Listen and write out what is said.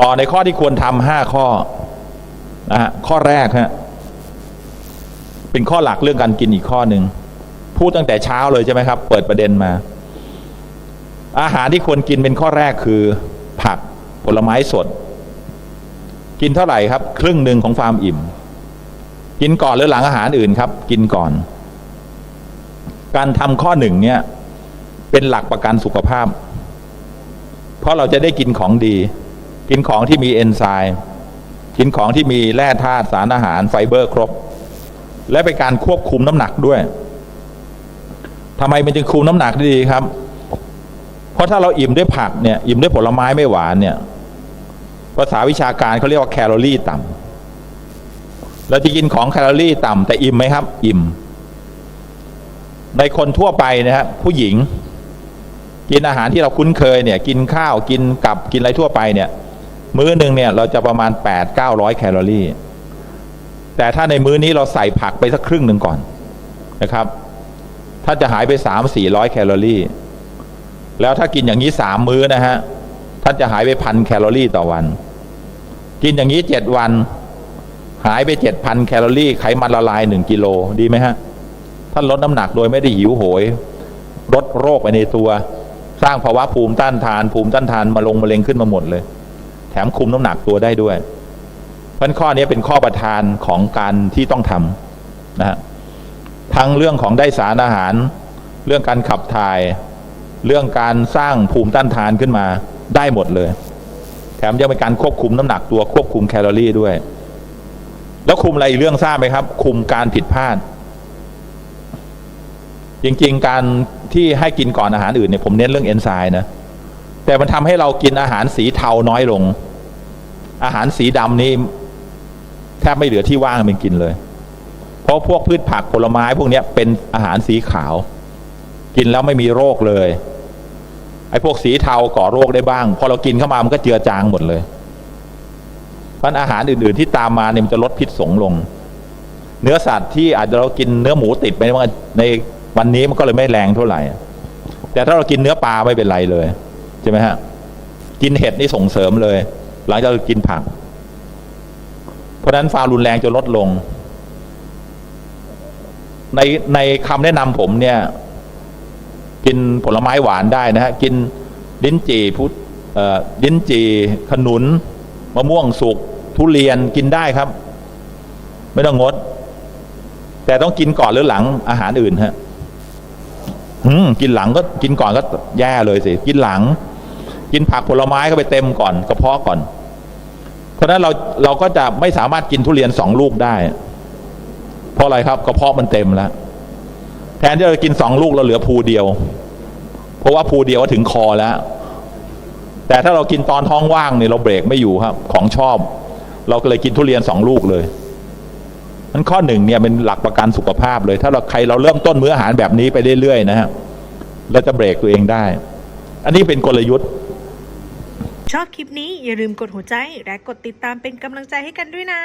ต่อในข้อที่ควรทำห้าข้อนะฮะข้อแรกฮะเป็นข้อหลักเรื่องการกินอีกข้อหนึ่งพูดตั้งแต่เช้าเลยใช่ไหมครับ เปิดประเด็นมา อาหารที่ควรกินเป็นข้อแรกคือ ผักผลไม้สด กินเท่าไหร่ครับ ครึ่งหนึ่งของฟาร์มอิ่ม กินก่อนหรือหลังอาหารอื่นครับ กินก่อน การทำข้อหนึ่งเนี่ย เป็นหลักประกันสุขภาพ เพราะเราจะได้กินของดี กินของที่มีเอนไซม์กินของที่มีแร่ธาตุสารอาหารไฟเบอร์ครบ และเป็นการควบคุมน้ำหนักด้วยทำไมมันจึงคุมน้ำหนักได้ดีครับ เพราะถ้าเราอิ่มด้วยผักเนี่ยอิ่มด้วยผลไม้ไม่หวานเนี่ยภาษาวิชาการเขาเรียกว่าแคลอรี่ต่ำเราจะกินของแคลอรี่ต่ำแต่อิ่มไหมครับ อิ่ม ในคนทั่วไปนะครับผู้หญิง กินอาหารที่เราคุ้นเคยเนี่ย กินข้าวกินกับกินอะไรทั่วไปเนี่ย มื้อหนึ่งเนี่ยเราจะประมาณ 8 9 0 0 แคลอรี่ แต่ถ้าในมื้อนี้เราใส่ผักไปสักครึ่งหนึ่งก่อนนะครับ ถ้าจะหายไป 3 4 0 0 แคลอรี่ แล้วถ้ากินอย่างนี้สามมื้อนะฮะท่านจะหายไปพันแคลอรี่ต่อวัน กินอย่างนี้เจ็ดวัน หายไปเจ็ดพันแคลอรี่ไขมันละลายหนึ่งกิโลดีไหมฮะท่านลดน้ำหนักโดยไม่ได้หิวโหยลดโรคไปในตัว สร้างภาวะภูมิต้านทาน ภูมิต้านทานมาลงมะเร็งขึ้นมาหมดเลย แถมคุมน้ำหนักตัวได้ด้วย เพราะฉะนั้นข้อนี้เป็นข้อประทานของการที่ต้องทำนะฮะทั้งเรื่องของได้สารอาหาร เรื่องการขับถ่าย เรื่องการสร้างภูมิต้านทานขึ้นมาได้หมดเลย แถมยังเป็นการควบคุมน้ำหนักตัวควบคุมแคลอรี่ด้วย แล้วคุมอะไรอีกเรื่องทราบไหมครับ คุมการผิดพลาด จริง ๆ การที่ให้กินก่อนอาหารอื่นเนี่ยผมเน้นเรื่องเอนไซม์นะ แต่มันทำให้เรากินอาหารสีเทาน้อยลง อาหารสีดำนี่แทบไม่เหลือที่ว่างเป็นกินเลย เพราะพวกพืชผักผลไม้พวกนี้เป็นอาหารสีขาว กินแล้วไม่มีโรคเลย ไอ้พวกสีเทาก่อโรคได้บ้าง พอเรากินเข้ามามันก็เจือจางหมดเลยเพราะอาหารอื่น ๆ ที่ตามมาเนี่ยมันจะลดพิษสงลง เนื้อสัตว์ที่อาจจะเรากินเนื้อหมูติดไปในวันนี้มันก็เลยไม่แรงเท่าไหร่ แต่ถ้าเรากินเนื้อปลาไม่เป็นไรเลย ใช่ไหมฮะกินเห็ดนี่ส่งเสริมเลย หลังจากกินผัก เพราะนั้นควารุนแรงจะลดลง ในในคำแนะนำผมเนี่ย กินผลไม้หวานได้นะฮะ กินลิ้นจี่พุเอ่อลิ้นจี่ขนุน มะม่วงสุกทุเรียนกินได้ครับ ไม่ต้องงด แต่ต้องกินก่อนหรือหลังอาหารอื่นฮะกินหลังก็กินก่อนก็แย่เลยสิ กินหลัง กินผักผลไม้ก็ไปเต็มก่อนกระเพาะก่อน เพราะนั้นเราเราก็จะไม่สามารถกินทุเรียนสองลูกได้ เพราะอะไรครับกระเพาะมันเต็มแล้วแทนที่เราจะกินสองลูกเราเหลือภูเดียว เพราะว่าภูเดียวถึงคอแล้ว แต่ถ้าเรากินตอนท้องว่างเนี่ยเราเบรกไม่อยู่ครับ ของชอบ เราก็เลยกินทุเรียนสองลูกเลยนั้นข้อหนึ่งเนี่ยเป็นหลักประกันสุขภาพเลย ถ้าเราใครเราเริ่มต้นมื้ออาหารแบบนี้ไปเรื่อยๆนะฮะเราจะเบรกตัวเองได้ อันนี้เป็นกลยุทธ์ ชอบคลิปนี้อย่าลืมกดหัวใจและกดติดตามเป็นกำลังใจให้กันด้วยนะ